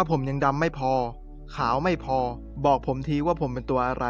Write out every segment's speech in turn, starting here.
ถ้าผมยังดำไม่พอ ขาวไม่พอ บอกผมทีว่าผมเป็นตัวอะไร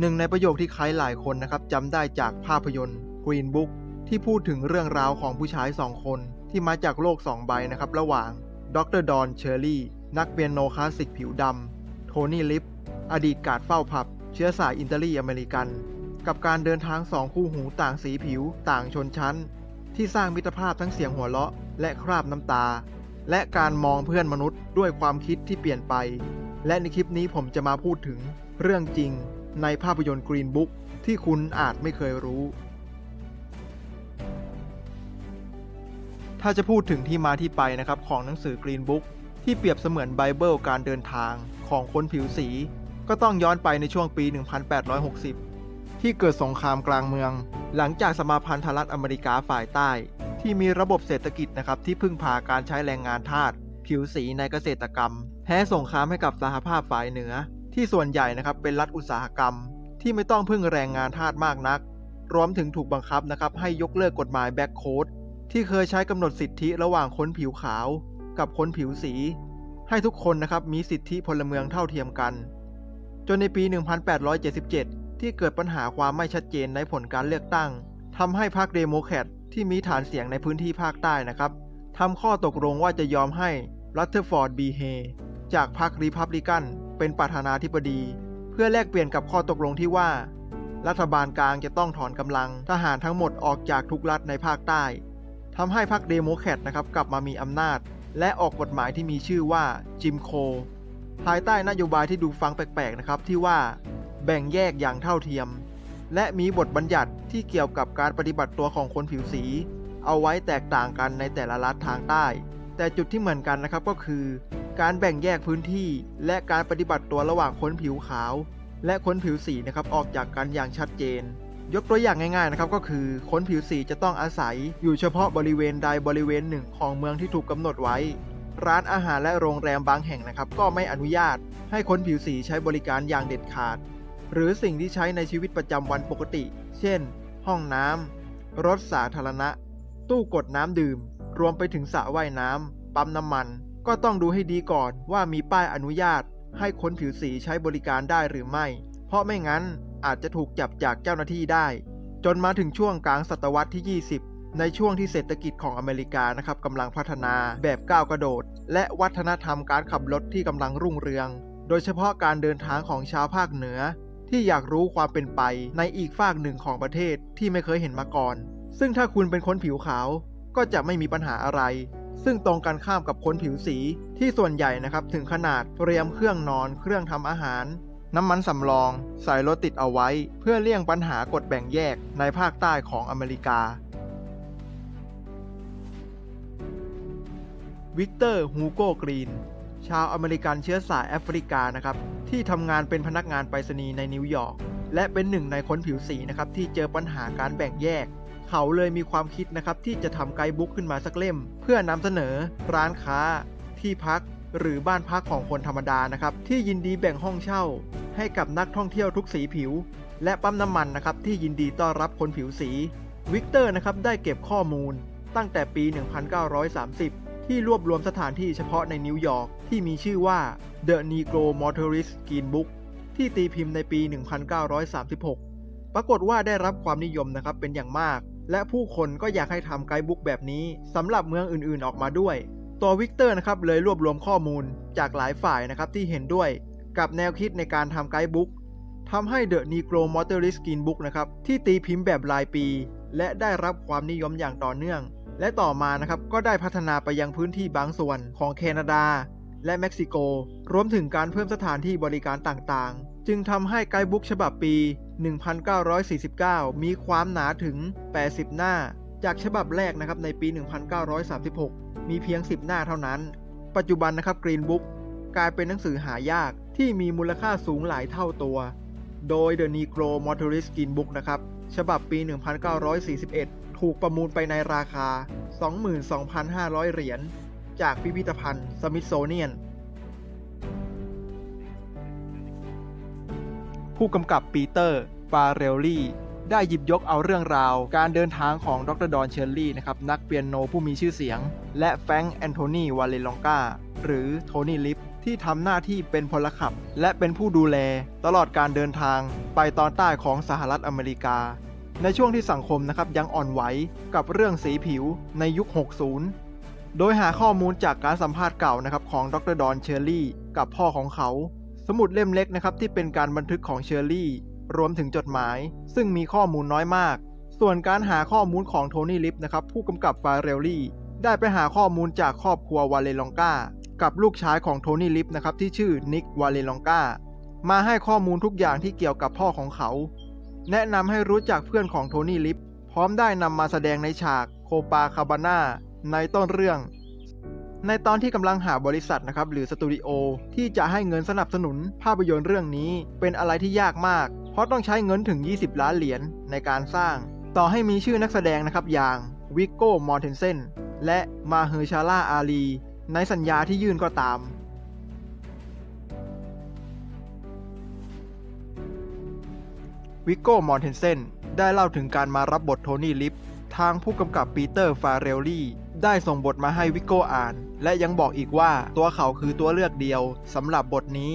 หนึ่งในประโยคที่ใครหลายคนนะครับจำได้จากภาพยนตร์ Green Book ที่พูดถึงเรื่องราวของผู้ชายสองคน ที่มาจากโลกสองใบนะครับ ระหว่างดรดอนเชอร์รี่นักเปียโนคลาสสิกผิวดำโทนี่ลิฟอดีตการดเฝ้าผับ เชื้อสายอิตาลีอเมริกัน กับการเดินทางสองคู่หูต่างสีผิว ต่างชนชั้น ที่สร้างมิตรภาพทั้งเสียงหัวเราะ และคราบน้ำตา และการมองเพื่อนมนุษย์ด้วยความคิดที่เปลี่ยนไป และในคลิปนี้ผมจะมาพูดถึงเรื่องจริงในภาพยนตร์ Green Book ที่คุณอาจไม่เคยรู้ ถ้าจะพูดถึงที่มาที่ไปนะครับของหนังสือ Green Book ที่เปรียบเสมือนไบเบิลการเดินทางของคนผิวสี ก็ต้องย้อนไปในช่วงปี 1860 ที่เกิดสงครามกลางเมือง หลังจากสมาพันธรัฐอเมริกาฝ่ายใต้ ที่มีระบบเศรษฐกิจนะครับที่พึ่งพาการใช้แรงงานทาสผิวสีในเกษตรกรรม แพ้สงครามให้กับสหภาพฝ่ายเหนือ ที่ส่วนใหญ่นะครับเป็นรัฐอุตสาหกรรม ที่ไม่ต้องพึ่งแรงงานทาสมากนัก รวมถึงถูกบังคับนะครับให้ยกเลิกกฎหมายแบ็คโคดที่เคยใช้กำหนดสิทธิระหว่างคนผิวขาว กับคนผิวสี ให้ทุกคนนะครับมีสิทธิพลเมืองเท่าเทียมกัน จนในปี 1877 ที่เกิดปัญหาความไม่ชัดเจนในผลการเลือกตั้งทำให้พรรคเดโมแครต ที่มีฐานเสียงในพื้นที่ภาคใต้นะครับทำข้อตกลงว่าจะยอมให้รัตเทอร์ฟอร์ดบีเฮจากพรรครีพับลิกันเป็นประธานาธิบดี เพื่อแลกเปลี่ยนกับข้อตกลงที่ว่า รัฐบาลกลางจะต้องถอนกำลังทหารทั้งหมดออกจากทุกรัฐในภาคใต้ทำให้พรรคเดโมแครตนะครับกลับมามีอำนาจ และออกกฎหมายที่มีชื่อว่าจิมโคภายใต้นโยบายที่ดูฟังแปลกๆนะครับที่ว่า แบ่งแยกอย่างเท่าเทียม และมีบทบัญญัติที่เกี่ยวกับการปฏิบัติตัวของคนผิวสี เอาไว้แตกต่างกันในแต่ละรัฐทางใต้ แต่จุดที่เหมือนกันนะครับก็คือ การแบ่งแยกพื้นที่ และการปฏิบัติตัวระหว่างคนผิวขาว และคนผิวสีนะครับออกจากกันอย่างชัดเจน ยกตัวอย่างง่ายๆนะครับก็คือคนผิวสีจะต้องอาศัยอยู่เฉพาะบริเวณใดบริเวณหนึ่งของเมืองที่ถูกกำหนดไว้ ร้านอาหารและโรงแรมบางแห่งนะครับ ก็ไม่อนุญาต ให้คนผิวสีใช้บริการอย่างเด็ดขาด หรือสิ่งที่ใช้ในชีวิตประจำวันปกติ เช่น ห้องน้ำรถสาธารณะ ตู้กดน้ำดื่ม รวมไปถึงสระว่ายน้ำปั๊มน้ำมัน ก็ต้องดูให้ดีก่อนว่ามีป้ายอนุญาต ให้คนผิวสีใช้บริการได้หรือไม่ เพราะไม่งั้นอาจจะถูกจับจากเจ้าหน้าที่ได้ จนมาถึงช่วงกลางศตวรรษที่ 20ในช่วงที่เศรษฐกิจของอเมริกานะครับกำลังพัฒนาแบบก้าวกระโดด และวัฒนธรรมการขับรถที่กำลังรุ่งเรือง โดยเฉพาะการเดินทางของชาวภาคเหนือ ที่อยากรู้ความเป็นไปในอีกฝากหนึ่งของประเทศที่ไม่เคยเห็นมาก่อน ซึ่งถ้าคุณเป็นคนผิวขาวก็จะไม่มีปัญหาอะไร ซึ่งตรงกันข้ามกับคนผิวสีที่ส่วนใหญ่นะครับถึงขนาดเตรียมเครื่องนอนเครื่องทำอาหาร น้ำมันสำรองใส่รถติดเอาไว้ เพื่อเลี่ยงปัญหากฎแบ่งแยกในภาคใต้ของอเมริกา วิกเตอร์ ฮูโกกรีน ชาวอเมริกันเชื้อสายแอฟริกานะครับที่ทำงานเป็นพนักงานไปรษณีย์ในนิวยอร์กและเป็นหนึ่งในคนผิวสีนะครับที่เจอปัญหาการแบ่งแยก เขาเลยมีความคิดนะครับที่จะทำไกด์บุ๊กขึ้นมาสักเล่ม เพื่อนำเสนอ ร้านค้า ที่พัก หรือบ้านพักของคนธรรมดานะครับที่ยินดีแบ่งห้องเช่า ให้กับนักท่องเที่ยวทุกสีผิว และปั๊มน้ำมันนะครับที่ยินดีต้อนรับคนผิวสีวิกเตอร์นะครับได้เก็บข้อมูลตั้งแต่ปี 1930 ที่รวบรวมสถานที่เฉพาะในนิวยอร์กที่มีชื่อว่า The Negro Motorist Green Book ที่ตีพิมพ์ในปี 1936 ปรากฏว่าได้รับความนิยมนะครับเป็นอย่างมาก และผู้คนก็อยากให้ทำไกด์บุ๊กแบบนี้สำหรับเมืองอื่นๆออกมาด้วย ตัววิกเตอร์นะครับเลยรวบรวมข้อมูลจากหลายฝ่ายนะครับที่เห็นด้วยกับแนวคิดในการทำไกด์บุ๊กทำให้ The Negro Motorist Green Book นะครับที่ตีพิมพ์แบบรายปี และได้รับความนิยมอย่างต่อเนื่อง และต่อมานะครับก็ได้พัฒนาไปยังพื้นที่บางส่วนของแคนาดา และเม็กซิโก รวมถึงการเพิ่มสถานที่บริการต่างๆ จึงทำให้ไกด์บุ๊กฉบับปี 1949 มีความหนาถึง 80 หน้า จากฉบับแรกนะครับในปี 1936 มีเพียง 10 หน้าเท่านั้น ปัจจุบันนะครับกรีนบุ๊กกลายเป็นหนังสือหายากที่มีมูลค่าสูงหลายเท่าตัว โดย The Negro Motorist Green Book นะครับ ฉบับปี 1941 ถูกประมูลไปในราคา 22,500 เหรียญ จากพิพิธภัณฑ์สมิธโซเนียน ผู้กำกับปีเตอร์ฟาเรลลี่ ได้หยิบยกเอาเรื่องราว การเดินทางของดรดอนเชลลี่นะครับ นักเปียโนผู้มีชื่อเสียง และแฟรงค์แอนโทนี วาเลลองกา หรือโทนี่ลิฟที่ทำหน้าที่เป็นพลขับ และเป็นผู้ดูแล ตลอดการเดินทางไปตอนใต้ของสหรัฐอเมริกา ในช่วงที่สังคมนะครับยังอ่อนไหวกับเรื่องสีผิวในยุค 60 โดยหาข้อมูลจากการสัมภาษณ์เก่านะครับของดรดอนเชอร์รี่กับพ่อของเขา สมุดเล่มเล็กนะครับที่เป็นการบันทึกของเชอร์รี่ รวมถึงจดหมาย ซึ่งมีข้อมูลน้อยมาก ส่วนการหาข้อมูลของโทนี่ลิฟนะครับผู้กำกับฟาเรลลี่ ได้ไปหาข้อมูลจากครอบครัววาเลลองกากับลูกชายของโทนี่ลิฟนะครับที่ชื่อนิกวาเลลองกามาให้ข้อมูลทุกอย่างที่เกี่ยวกับพ่อของเขา แนะนำให้รู้จักเพื่อนของโทนี่ลิฟพร้อมได้นำมาแสดงในฉากโคปาคาบาน่าในต้นเรื่อง ในตอนที่กำลังหาบริษัทนะครับหรือสตูดิโอที่จะให้เงินสนับสนุนภาพยนตร์เรื่องนี้เป็นอะไรที่ยากมาก เพราะต้องใช้เงินถึง 20 ล้านเหรียญในการสร้าง ต่อให้มีชื่อนักแสดงนะครับอย่างวิกโก้มอร์เทนเซนและมาเฮอร์ชาล่าอาลีในสัญญาที่ยื่นก็ตาม วิกโก้มอร์เทนเซนได้เล่าถึงการมารับบทโทนี่ลิฟทางผู้กำกับปีเตอร์ฟาเรลลี่ได้ส่งบทมาให้วิกโก้อ่าน และยังบอกอีกว่าตัวเขาคือตัวเลือกเดียวสำหรับบทนี้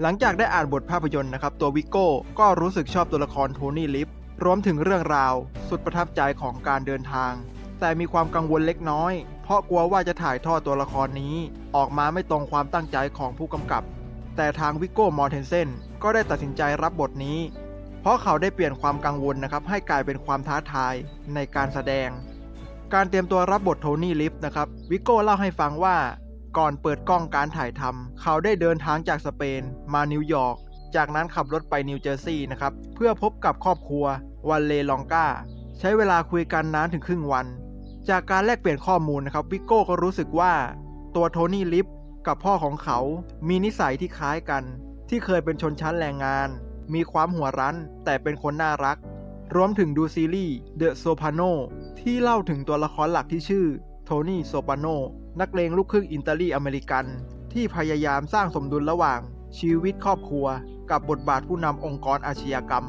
หลังจากได้อ่านบทภาพยนตร์นะครับ ตัววิกโก้ก็รู้สึกชอบตัวละครโทนี่ลิฟรวมถึงเรื่องราว สุดประทับใจของการเดินทาง แต่มีความกังวลเล็กน้อย เพราะกลัวว่าจะถ่ายทอดตัวละครนี้ ออกมาไม่ตรงความตั้งใจของผู้กำกับ แต่ทางวิกโก้มอร์เทนเซนก็ได้ตัดสินใจรับบทนี้ ราะเขาได้เปลี่ยนความกังวลนะครับให้กลายเป็นความท้าทายในการแสดง การเตรียมตัวรับบทโทนี่ลิฟนะครับวิกโก้เล่าให้ฟังว่าก่อนเปิดกล้องการถ่ายทำเขาได้เดินทางจากสเปนมานิวยอร์กจากนั้นขับรถไปนิวเจอร์ซีย์นะครับเพื่อพบกับครอบครัววันเลลองกาใช้เวลาคุยกันนานถึงครึ่งวัน จากการแลกเปลี่ยนข้อมูลนะครับวิกโก้ก็รู้สึกว่าตัวโทนี่ลิฟกับพ่อของเขา มีนิสัยที่คล้ายกัน ที่เคยเป็นชนชั้นแรงงาน มีความหัวรั้น แต่เป็นคนน่ารัก รวมถึงดูซีรีส์ The Soprano ที่เล่าถึงตัวละครหลักที่ชื่อ โทนี่โซปาโน นักเลงลูกครึ่งอิตาลีอเมริกัน ที่พยายามสร้างสมดุลระหว่าง ชีวิตครอบครัว กับบทบาทผู้นำองค์กรอาชญากรรม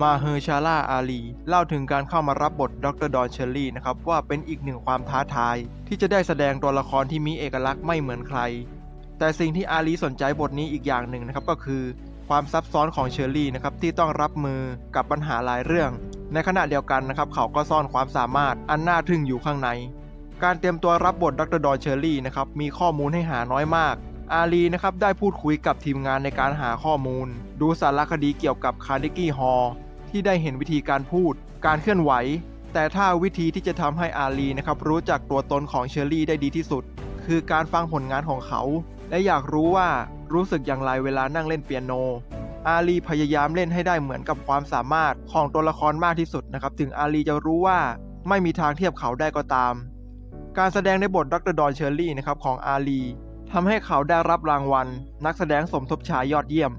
มาเฮอร์ชาล่าอาลีเล่าถึงการเข้ามารับบทดรดอนเชอร์รี่นะครับว่าเป็นอีกหนึ่งความท้าทาย ที่จะได้แสดงตัวละครที่มีเอกลักษณ์ไม่เหมือนใคร แต่สิ่งที่อาลีสนใจบทนี้อีกอย่างหนึ่งนะครับก็คือความซับซ้อนของเชอร์รี่นะครับที่ต้องรับมือกับปัญหาหลายเรื่อง ในขณะเดียวกันนะครับเขาก็ซ่อนความสามารถอันน่าทึ่งอยู่ข้างใน การเตรียมตัวรับบทดรดอนเชอร์รี่นะครับมีข้อมูลให้หาน้อยมาก อาลีนะครับได้พูดคุยกับทีมงานในการหาข้อมูล ดูสารคดีเกี่ยวกับคาร์เนกี้ฮอลที่ได้เห็นวิธีการพูด การเคลื่อนไหว แต่ถ้าวิธีที่จะทำให้อาลีนะครับรู้จักตัวตนของเชอร์รี่ได้ดีที่สุด คือการฟังผลงานของเขา และอยากรู้ว่ารู้สึกอย่างไรเวลานั่งเล่นเปียโน อาลีพยายามเล่นให้ได้เหมือนกับความสามารถของตัวละครมากที่สุดนะครับ ถึงอาลีจะรู้ว่าไม่มีทางเทียบเขาได้ก็ตาม การแสดงในบทดรดอนเชอร์รี่นะครับของอาลีทำให้เขาได้รับรางวัล นักแสดงสมทบชายยอดเยี่ยม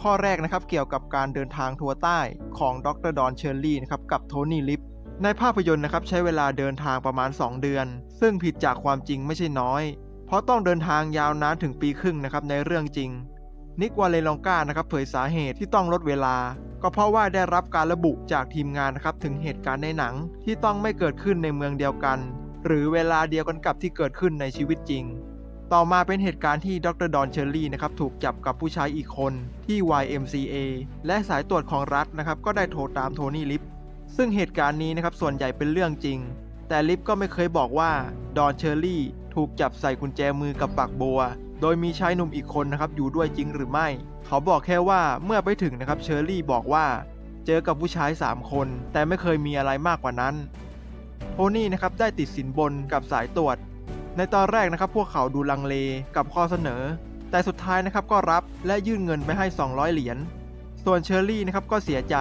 ข้อแรกนะครับเกี่ยวกับการเดินทางทัวร์ใต้ของดรดอนเชอร์รี่นะครับกับโทนี่ลิฟ ในภาพยนตร์นะครับใช้เวลาเดินทางประมาณ 2 เดือน ซึ่งผิดจากความจริงไม่ใช่น้อย เพราะต้องเดินทางยาวนานถึงปีครึ่งนะครับในเรื่องจริง นิกวาเลลองกานะครับเผยสาเหตุที่ต้องลดเวลา ก็เพราะว่าได้รับการระบุจากทีมงานนะครับถึงเหตุการณ์ในหนังที่ต้องไม่เกิดขึ้นในเมืองเดียวกัน หรือเวลาเดียวกันกับที่เกิดขึ้นในชีวิตจริง ต่อมาเป็นเหตุการณ์ที่ดรดอนเชอร์รี่นะครับถูกจับกับผู้ชายอีกคนที่ YMCA และสายตรวจของรัฐนะครับก็ได้โทรตามโทนี่ลิฟ ซึ่งเหตุการณ์นี้นะครับส่วนใหญ่เป็นเรื่องจริง แต่ลิฟก็ไม่เคยบอกว่าดอนเชอร์รี่ถูกจับใส่กุญแจมือกับปากบัว โดยมีชายหนุ่มอีกคนนะครับอยู่ด้วยจริงหรือไม่ เขาบอกแค่ว่าเมื่อไปถึงนะครับเชอร์รี่บอกว่า เจอกับผู้ชาย 3 คน แต่ไม่เคยมีอะไรมากกว่านั้น โทนี่นะครับได้ติดสินบนกับสายตรวจ ในตอนแรกนะครับพวกเขาดูลังเลกับข้อเสนอ แต่สุดท้ายนะครับก็รับและยื่นเงินไปให้ 200 เหรียญ ส่วนเชอร์รี่นะครับก็เสียใจ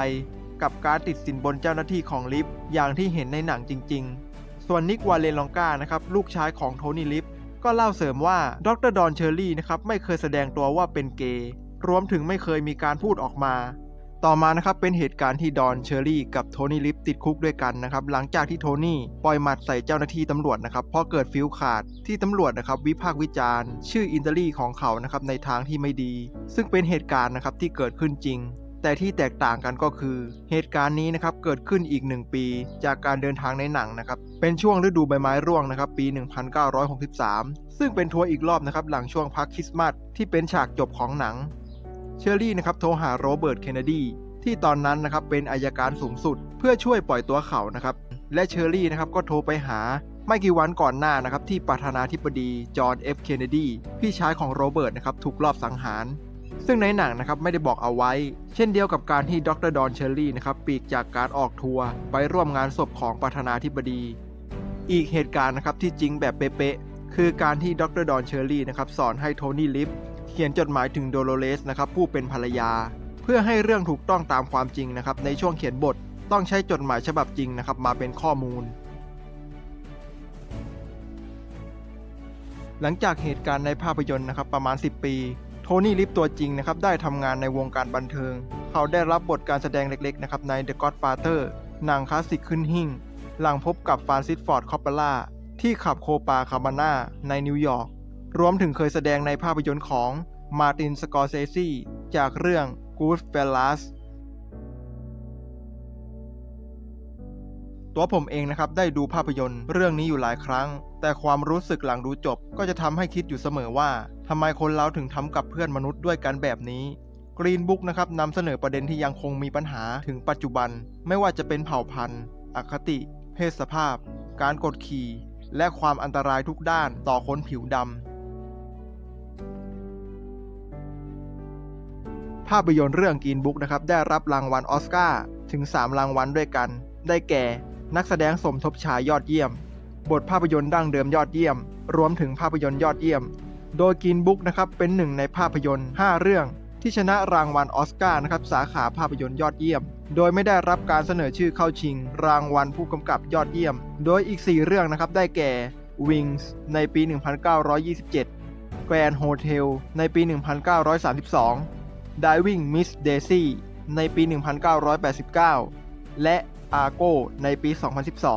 กับการติดสินบนเจ้าหน้าที่ของลิฟอย่างที่เห็นในหนังจริง ๆ ส่วนนิกวาเลนลองกานะครับลูกชายของโทนี่ลิฟก็เล่าเสริมว่าดรดอนเชอร์รี่นะครับไม่เคยแสดงตัวว่าเป็นเกย์รวมถึงไม่เคยมีการพูดออกมา ต่อมานะครับเป็นเหตุการณ์ที่ดอนเชอร์รี่กับโทนี่ลิฟติดคุกด้วยกันนะครับหลังจากที่โทนี่ปล่อยหมัดใส่เจ้าหน้าที่ตำรวจนะครับเพราะเกิดฟิวขาดที่ตำรวจนะครับวิพากษ์วิจารณ์ ชื่ออินเตอรี่ของเขานะครับในทางที่ไม่ดี ซึ่งเป็นเหตุการณ์นะครับที่เกิดขึ้นจริง แต่ที่แตกต่างกันก็คือเหตุการณ์นี้นะครับเกิดขึ้นอีก 1 ปี จากการเดินทางในหนังนะครับเป็นช่วงฤดูใบไม้ร่วงนะครับปี 1963 ซึ่งเป็นทัวร์อีกรอบนะครับหลังช่วงพักคริสต์มาสที่เป็นฉากจบของหนัง เชอรี่นะครับโทรหาโรเบิร์ตเคนเนดีที่ตอนนั้นนะครับเป็นอายการสูงสุด เพื่อช่วยปล่อยตัวเขานะครับและเชอรี่นะครับก็โทรไปหาไม่กี่วันก่อนหน้านะครับที่ประธานาธิบดีจอห์นเอฟเคนเนดีพี่ชายของโรเบิร์ตนะครับถูกลอบสังหาร ซึ่งในหนังนะครับไม่ได้บอกเอาไว้ เช่นเดียวกับการที่ดรดอนเชอรี่นะครับปีกจากการออกทัวร์ไปร่วมงานศพของประธานาธิบดี อีกเหตุการณ์นะครับที่จริงแบบเป๊ะๆคือการที่ดรดอนเชอรี่นะครับสอนให้โทนี่ลิฟเขียนจดหมายถึงโดโลเรสนะครับผู้เป็นภรรยา เพื่อให้เรื่องถูกต้องตามความจริงนะครับในช่วงเขียนบทต้องใช้จดหมายฉบับจริงนะครับมาเป็นข้อมูล หลังจากเหตุการณ์ในภาพยนตร์นะครับประมาณ 10 ปี โทนี่ลิฟตัวจริงนะครับได้ทำงานในวงการบันเทิง เขาได้รับบทการแสดงเล็กๆนะครับใน The Godfather หนังคลาสสิกขึ้นหิ่ง หลังพบกับฟรานซิสฟอร์ดคอปเปล่าที่ขับโคปาคาบาน่าในนิวยอร์ก รวมถึงเคยแสดงในภาพยนตร์ของมาร์ตินสกอร์เซซีจากเรื่อง Goodfellas ตัวผมเองนะครับได้ดูภาพยนตร์เรื่องนี้อยู่หลายครั้ง แต่ความรู้สึกหลังดูจบก็จะทำให้คิดอยู่เสมอว่าทำไมคนเราถึงทำกับเพื่อนมนุษย์ด้วยกันแบบนี้กรีนบุ๊กนะครับนำเสนอประเด็นที่ยังคงมีปัญหาถึงปัจจุบัน ไม่ว่าจะเป็นเผ่าพันธุ์ อคติ เพศสภาพ การกดขี่ และความอันตรายทุกด้านต่อคนผิวดำภาพยนตร์เรื่องกรีนบุ๊กนะครับได้รับรางวัลออสการ์ถึง 3 รางวัลด้วยกัน ได้แก่ นักแสดงสมทบชายยอดเยี่ยม บทภาพยนตร์ดั้งเดิมยอดเยี่ยม รวมถึงภาพยนตร์ยอดเยี่ยม โดยกินบุ๊กนะครับเป็นหนึ่งในภาพยนตร์ 5 เรื่องที่ชนะรางวัลออสการ์นะครับสาขาภาพยนตร์ยอดเยี่ยม โดยไม่ได้รับการเสนอชื่อเข้าชิง รางวัลผู้กำกับยอดเยี่ยม โดยอีก 4 เรื่องนะครับได้แก่ Wings ในปี 1927 Grand Hotel ในปี 1932 Diving Miss Daisy ในปี 1989 และ Argo ในปี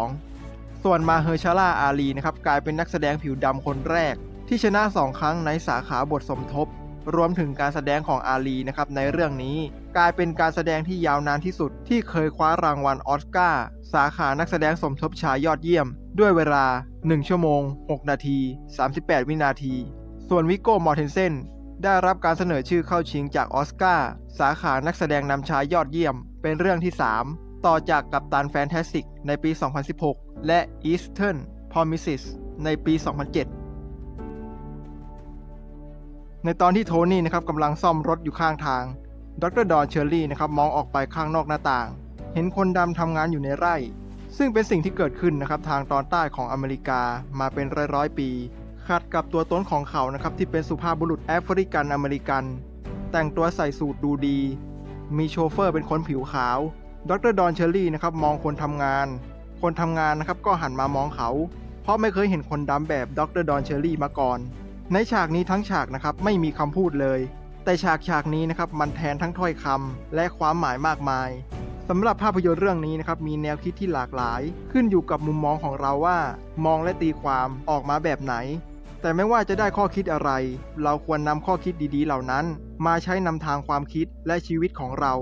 2012 ส่วนมาเฮอร์ชาล่าอาลีนะครับกลายเป็นนักแสดงผิวดำคนแรก ที่ชนะ 2 ครั้งในสาขาบทสมทบ รวมถึงการแสดงของอาลีนะครับในเรื่องนี้ กลายเป็นการแสดงที่ยาวนานที่สุด ที่เคยคว้ารางวัลออสการ์สาขานักแสดงสมทบชายยอดเยี่ยม ด้วยเวลา 1 ชั่วโมง 6 นาที 38 วินาที ส่วนวิโก้มอร์เทนเซนได้รับการเสนอชื่อเข้าชิงจากออสการ์สาขานักแสดงนำชายยอดเยี่ยม เป็นเรื่องที่ 3 ต่อจากกัปตันแฟนตาสติกในปี 2016 และ Eastern Promises ในปี 2007 ในตอนที่โทนี่นะครับกำลังซ่อมรถอยู่ข้างทาง ดรดอนเชอร์รี่นะครับมองออกไปข้างนอกหน้าต่าง เห็นคนดำทำงานอยู่ในไร่ ซึ่งเป็นสิ่งที่เกิดขึ้นนะครับทางตอนใต้ของอเมริกามาเป็นร้อยร้อยปี ขัดกับตัวตนของเขานะครับที่เป็นสุภาพบุรุษแอฟริกันอเมริกัน แต่งตัวใส่สูทดูดี มีโชเฟอร์เป็นคนผิวขาว ดรดอนเชอรี่นะครับมองคนทำงาน คนทำงานนะครับก็หันมามองเขา เพราะไม่เคยเห็นคนดำแบบดรดอนเชอรี่มาก่อน ในฉากนี้ทั้งฉากนะครับไม่มีคำพูดเลย แต่ฉากฉากนี้นะครับมันแทนทั้งถ้อยคำและความหมายมากมายสำหรับภาพยนตร์เรื่องนี้นะครับมีแนวคิดที่หลากหลาย ขึ้นอยู่กับมุมมองของเราว่า มองและตีความออกมาแบบไหน แต่ไม่ว่าจะได้ข้อคิดอะไร เราควรนำข้อคิดดีๆ เหล่านั้น มาใช้นำทางความคิดและชีวิตของเรา